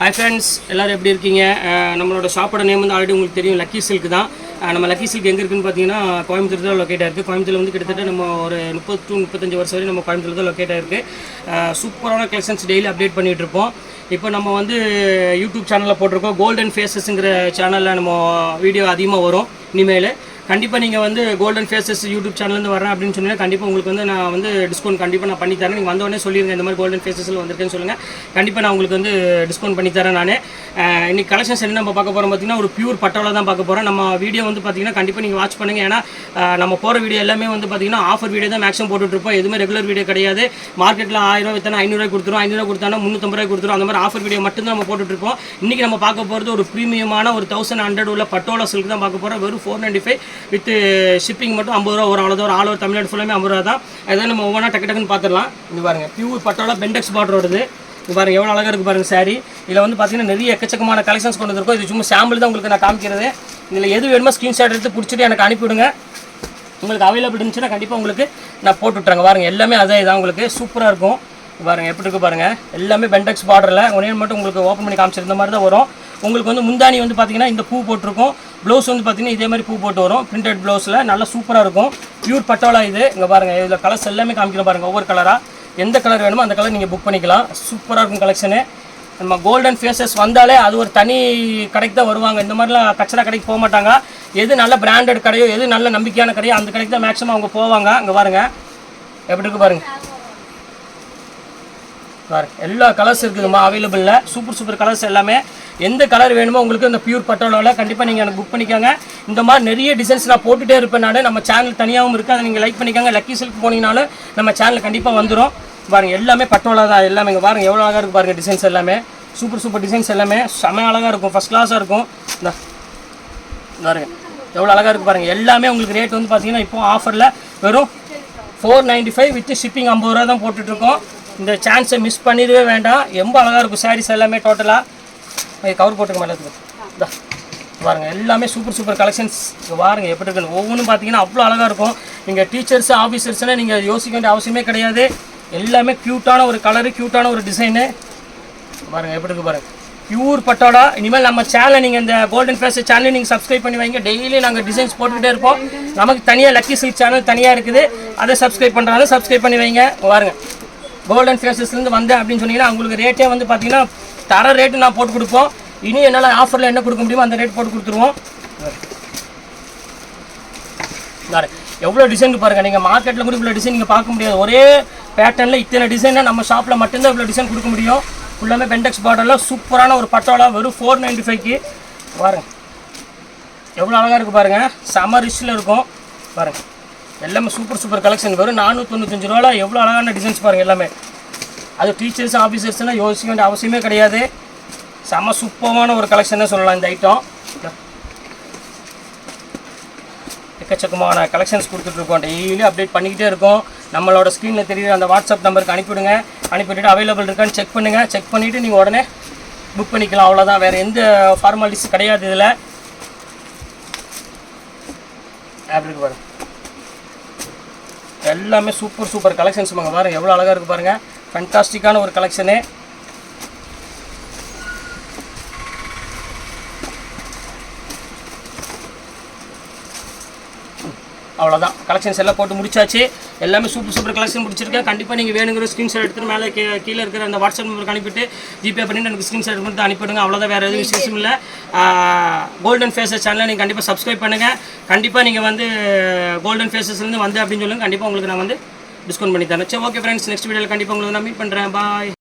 Hi friends எல்லோரும் எப்படி இருக்கீங்க? நம்மளோட ஷாப்போட நேம் வந்து ஆல்ரெடி உங்களுக்கு தெரியும் லக்கி சில்க் தான். நம்ம லக்கி சில்க் எங்கே இருக்குன்னு பார்த்தீங்கன்னா கோயம்புத்தூர் தான் லொக்கேட் ஆயிருக்கு. கோயம்புத்தூர் வந்து கிட்டத்தட்ட நம்ம ஒரு முப்பது டு முப்பத்தஞ்சு வருஷம் வரை நம்ம கோயம்புத்தூர் தான் லொக்கேட் ஆயிருக்கு. சூப்பரான கலெக்ஷன்ஸ் டெய்லி அப்டேட் பண்ணிகிட்டு இருப்போம். இப்போ நம்ம வந்து யூடியூப் சேனலில் போட்டிருக்கோம். கோல்டன் ஃபேஸஸுங்கிற சேனலில் நம்ம வீடியோ அதிகமாக வரும். இனிமேல் கண்டிப்பாக நீங்கள் வந்து கோல்டன் ஃபேஸஸ் யூடியூப் சேனல்லேருந்து வரேன் அப்படின்னு சொன்னீங்கன்னா கண்டிப்பாக உங்களுக்கு வந்து நான் வந்து டிஸ்கவுண்ட் கண்டிப்பாக நான் பண்ணித்தரேன் நீங்கள் வந்தோடனே சொல்லிடுங்க இந்த மாதிரி கோல்டன் ஃபேஸஸில் வந்திருக்கேன்னு சொல்லுங்கள் கண்டிப்பாக நான் உங்களுக்கு வந்து டிஸ்கவுண்ட் பண்ணித்தரேன் நான். இன்னைக்கு கலெக்ஷன்ஸ் என்ன நம்ம பார்க்க போகிறோம் பார்த்தீங்கன்னா ஒரு பியூர் பட்டோல தான் பார்க்க போகிறோம் நம்ம வீடியோ வந்து பார்த்தீங்கன்னா கண்டிப்பாக நீங்கள் வாட்ச் பண்ணுங்கள் ஏன்னா நம்ம போகிற வீடியோ எல்லாமே வந்து பார்த்தீங்கன்னா ஆஃபர் வீடியோ தான் மேக்ஸிமம் போட்டுட்ருப்போம் எதுவுமே ரெகுலர் வீடியோ கிடையாது. மார்க்கெட்டில் ஆயிரம் வித்தனா ஐநூறுரூவா கொடுத்துரும் ஐநூறுரூவா கொடுத்தானா முந்நூற்றம்பது ரூபாய் கொடுத்துரும் அந்த மாதிரி ஆஃபர் வீடியோ மட்டும்தான் நம்ம போட்டுட்ருப்போம் இன்றைக்கி நம்ம பார்க்க போகிறது ஒரு ப்ரீமியமான ஒரு தௌசண்ட் ஹண்ட்ரட் உள்ள பட்டோலா சில்க் தான் பார்க்க போகிறோம் வெறும் four ninety five with shipping மட்டும் ஐம்பது ரூபா வரும் ஒரு ஆல் ஓவர் தமிழ்நாடு ஃபுல்லாமே ஐம்பது ரூபா தான். அதான் நம்ம ஒவ்வொன்றா டக்கு டக்குன்னு பார்த்துடலாம். இது பாருங்கள் பியூர் பட்டோலா பெண்டெக்ஸ் பார்டர் வருது இது பாருங்க. எவ்வளோ அழகாக இருக்குது பாருங்க சாரி இதில் வந்து பார்த்தீங்கன்னா நிறைய எக்கச்சக்கமான கலெக்ஷன்ஸ் கொண்டு வந்திருக்கோம். இது சும்மா சாம்பிள் தான் உங்களுக்கு நான் காமிக்கிறது. இதில் எது வேணுமோ ஸ்க்ரீன்ஷாட் எடுத்து பிடிச்சிட்டு எனக்கு அனுப்பிவிடுங்க. உங்களுக்கு அவைலபிள் இருந்துச்சுன்னா கண்டிப்பாக உங்களுக்கு நான் போட்டு விட்றேங்க பாருங்க எல்லாமே அதே இதான் உங்களுக்கு. சூப்பராக இருக்கும். பாருங்கள் எப்படி இருக்கு பாருங்கள் எல்லாமே பென்டெக்ஸ் பார்டரில் ஒரே மட்டும் உங்களுக்கு ஓப்பன் பண்ணி காமிச்சிருந்த மாதிரி தான் வரும். உங்களுக்கு வந்து முந்தானி வந்து பார்த்தீங்கன்னா இந்த பூ போட்டிருக்கும். ப்ளவுஸ் வந்து பார்த்தீங்கன்னா இதே மாதிரி பூ போட்டு வரும். பிரிண்டட் ப்ளவுஸில் நல்லா சூப்பராக இருக்கும். பியூர் பட்டோலா இது. இங்கே பாருங்கள் இதில் கலர்ஸ் எல்லாமே காமிக்கிறோம் பாருங்கள் ஒவ்வொரு கலராக எந்த கலர் வேணுமோ அந்த கலர் நீங்கள் புக் பண்ணிக்கலாம். சூப்பராக இருக்கும் கலெக்ஷனு நம்ம கோல்டன் ஃபேஸஸ் வந்தாலே அது ஒரு தனி கடைக்கு தான் வருவாங்க. இந்த மாதிரிலாம் கச்சரா கடைக்கு போக மாட்டாங்க. எது நல்ல பிராண்டட் கடையோ எது நல்ல நம்பிக்கையான கடையோ அந்த கடைக்கு தான் மேக்ஸிமம் அவங்க போவாங்க. அங்கே பாருங்கள் எப்படி இருக்கு பாருங்கள் பாருங்க. எல்லா கலர்ஸ் இருக்குதுமா அவைலபிளில் சூப்பர் சூப்பர் கலர்ஸ் எல்லாமே. எந்த கலர் வேணுமோ உங்களுக்கு இந்த பியூர் பட்டோலாவில் கண்டிப்பாக நீங்கள் எனக்கு புக் பண்ணிக்கோங்க. இந்த மாதிரி நிறைய டிசைன்ஸ் நான் போட்டுகிட்டே இருப்பேன் நான். நம்ம சேனல் தனியாகவும் இருக்குது அதை நீங்கள் லைக் பண்ணிக்கோங்க. லக்கி சில்க் போனீங்கனாலும் நம்ம சேனல் கண்டிப்பாக வந்துடும் பாருங்கள் எல்லாமே பட்டோலா தான் எல்லாமே இங்கே பாருங்கள் எவ்வளோ அழகாக இருக்குது பாருங்கள் டிசைன்ஸ் எல்லாமே. சூப்பர் சூப்பர் டிசைன்ஸ் எல்லாமே. செம அழகாக இருக்கும் ஃபஸ்ட் கிளாஸாக இருக்கும். இந்த பாருங்கள் எவ்வளோ அழகாக இருக்குது பாருங்கள் எல்லாமே உங்களுக்கு ரேட் வந்து பார்த்தீங்கன்னா இப்போ ஆஃபரில் வெறும் four ninety five with shipping ஐம்பது ரூபா தான் போட்டுட்ருக்கோம் இந்த சான்ஸை மிஸ் பண்ணிடவே வேண்டாம். ரொம்ப அழகாக இருக்கும் சாரீஸ் எல்லாமே டோட்டலாக கவர் போட்டுக்க எல்லாத்துக்கும் இதா பாருங்கள் எல்லாமே சூப்பர் சூப்பர் கலெக்ஷன்ஸ் பாருங்கள் எப்படி இருக்குன்னு. ஒவ்வொன்றும் பார்த்தீங்கன்னா அவ்வளோ அழகாக இருக்கும். நீங்கள் டீச்சர்ஸ் ஆஃபீஸர்ஸ்னால் நீங்கள் யோசிக்க வேண்டிய அவசியமே கிடையாது. எல்லாமே க்யூட்டான ஒரு கலரு க்யூட்டான ஒரு டிசைனு பாருங்கள் எப்படி இருக்கு பாருங்கள் பியூர் பட்டோடா. இனிமேல் நம்ம சேனலை நீங்கள் இந்த கோல்டன் ஃபேஸ் சேனலை நீங்கள் சப்ஸ்கிரைப் பண்ணி வைங்க. டெய்லி நாங்கள் டிசைன்ஸ் போட்டுக்கிட்டே இருப்போம். நமக்கு தனியாக லக்கி சில்க் சேனல் தனியாக இருக்குது. அதை சப்ஸ்கிரைப் பண்ணுறாங்க சப்ஸ்கிரைப் பண்ணி வைங்க. பாருங்க. கோல்டன் ஃபேஸஸ்லேருந்து வந்தேன் அப்படின்னு சொன்னீங்கன்னா உங்களுக்கு ரேட்டே வந்து பார்த்தீங்கன்னா தர ரேட்டு நான் போட்டு கொடுப்போம். இனி என்னால் ஆஃபரில் என்ன கொடுக்க முடியுமோ அந்த ரேட் போட்டு கொடுத்துருவோம். பாரு எவ்வளோ டிசைன் பாருங்கள் நீங்கள் மார்க்கெட்டில் கூட இவ்வளோ டிசைன் நீங்கள் பார்க்க முடியாது. ஒரே பேட்டர்னில் இத்தனை டிசைனை நம்ம ஷாப்பில் மட்டும்தான் இவ்வளோ டிசைன் கொடுக்க முடியும். ஃபுல்லாமே பெண்டெக்ஸ் பார்டரில் சூப்பரான ஒரு பட்டோலாம் வெறும் ஃபோர் நைன்டி ஃபைவ்க்கு பாருங்க. எவ்வளோ அழகாக இருக்குது பாருங்கள் செம ரிச்சில் இருக்கும். பாருங்கள் எல்லாமே சூப்பர் சூப்பர் கலெக்ஷன் வெறும் நானூற்றி தொண்ணூத்தஞ்சு ரூபாவில் எவ்வளோ அழகான டிசைன்ஸ் பாருங்கள் எல்லாமே. அது டீச்சர்ஸ் ஆஃபீஸர்ஸ்லாம் யோசிக்க வேண்டிய அவசியமே கிடையாது. செம சூப்பரமான ஒரு கலெக்ஷனே சொல்லலாம் இந்த ஐட்டம் எக்கச்சக்கமான கலெக்ஷன்ஸ் கொடுத்துட்ருக்கோம். டெய்லி அப்டேட் பண்ணிக்கிட்டே இருக்கோம். நம்மளோட ஸ்க்ரீனில் தெரியுற அந்த வாட்ஸ்அப் நம்பருக்கு அனுப்பிவிடுங்க. அனுப்பிவிட்டு அவைலபிள் இருக்கான்னு செக் பண்ணுங்கள் செக் பண்ணிவிட்டு நீங்கள் உடனே புக் பண்ணிக்கலாம். அவ்வளோதான் வேறு எந்த ஃபார்மாலிட்டிஸ் கிடையாது இதில். அப்படி இருக்கு எல்லாமே சூப்பர் சூப்பர் கலெக்ஷன்ஸ் பாருங்கள் பாருங்கள் எவ்வளோ அழகாக இருக்குது பாருங்கள் ஃபென்டாஸ்டிக்கான ஒரு கலெக்ஷனு அவ்வளோதான் கலெக்ஷன்ஸ் எல்லாம் போட்டு முடிச்சாச்சு. எல்லாமே சூப்பர் சூப்பர் கலெக்ஷன் முடிச்சிருக்கேன். கண்டிப்பாக நீங்கள் வேணுங்கிற ஸ்க்ரீன்ஷாட் எடுத்துகிட்டு மேலே கீ கீழே இருக்கிற அந்த வாட்ஸ்அப் நம்பருக்கு அனுப்பிட்டு ஜிபே பண்ணிட்டு எனக்கு ஸ்க்ரீன்ஷாட் மட்டும் அனுப்பிடுங்க. அவ்வளோதான் வேறு எதுவும் விசேஷம் இல்லை. கோல்டன் ஃபேஸஸ் சேனலை நீங்கள் கண்டிப்பாக சப்ஸ்கிரைப் பண்ணுங்கள் கண்டிப்பாக நீங்கள் வந்து கோல்டன் ஃபேஸஸ்லேருந்து வந்து அப்படின்னு சொல்லுங்கள் கண்டிப்பாக உங்களுக்கு நான் வந்து டிஸ்கவுண்ட் பண்ணி தரேன். சரி ஓகே ஃப்ரெண்ட்ஸ் நெக்ஸ்ட் வீடியோவில் கண்டிப்பாக உங்களுக்கு நான் மீட் பண்ணுறேன் பாய்